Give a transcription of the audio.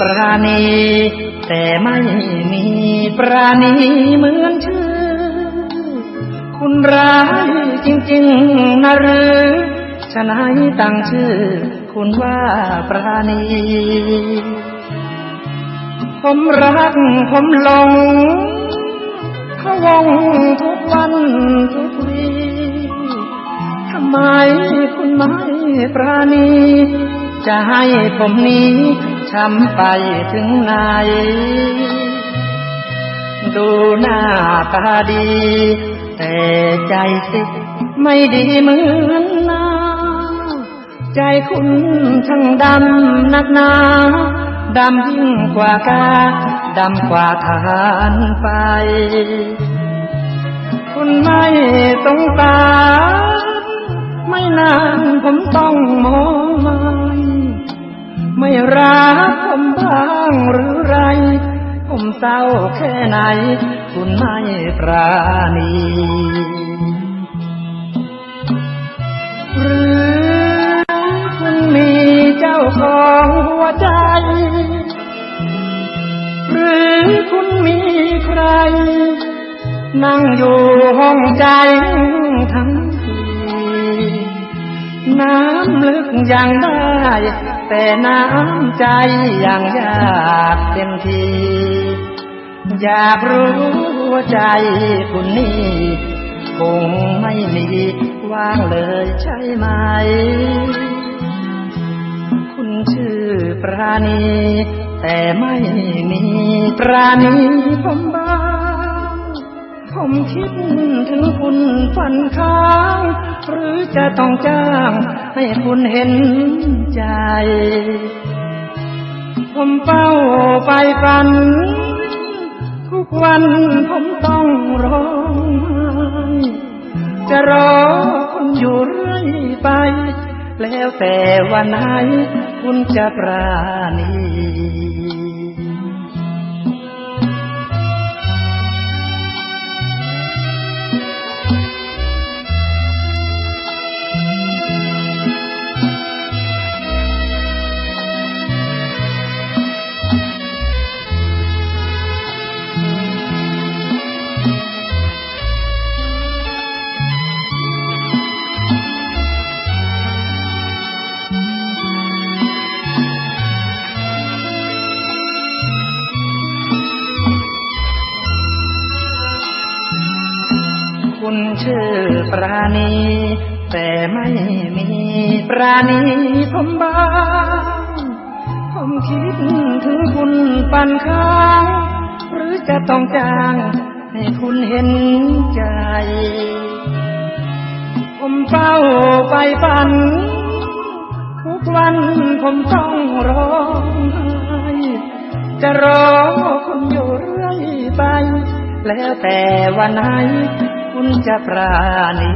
ปราณี แต่ไม่มีปราณีเหมือนชื่อ คุณร้ายจริงๆนะหรือฉนั้นตั้งชื่อ คุณว่าปราณี ผมรักผมหลงพะวงทุกวันทุกวีทำไมคุณไม่ปราณี จะให้ผมนี้ ช้ำไปถึงไหน ดูหน้าตาดี แต่ใจสิไม่ดีเหมือนนาใจคุณช่างดำนักนาดำยิ่งกว่ากาดำกว่าทารไฟคุณไม่ตรงตา รักผมบ้างหรือไร ผมเศร้าแค่ไหน คุณไม่ปราณีหรือคุณมีเจ้าของหัวใจหรือคุณมีใคร นั่งอยู่ห้องใจทั้งทีน้ำลึกยังได้ แต่น้ำใจยังยากเต็มที อยากรู้ว่าใจคุณนี่คงไม่มีว่างเลยใช่ไหม คุณชื่อปราณี แต่ไม่มีปราณีผมบ้า ผมคิดถึงคุณฝันค้างหรือจะต้องจ้างให้คุณเห็นใจ ผมเฝ้าไปฝัน ทุกวันผมต้องร้องจะรอคุณอยู่เรื่อยไป แล้วแต่วันไหนคุณจะปราณี คุณชื่อปราณี แต่ไม่มีปราณีผมบ้างผมคิดถึงคุณปันค้างหรือจะต้องจ้างให้คุณเห็นใจ ผมเฝ้าไปฝัน ทุกวันผมต้องร้องไห้จะรอคุณอยู่เรื่อยไป แล้วแต่วันไหน คุณจะปราณี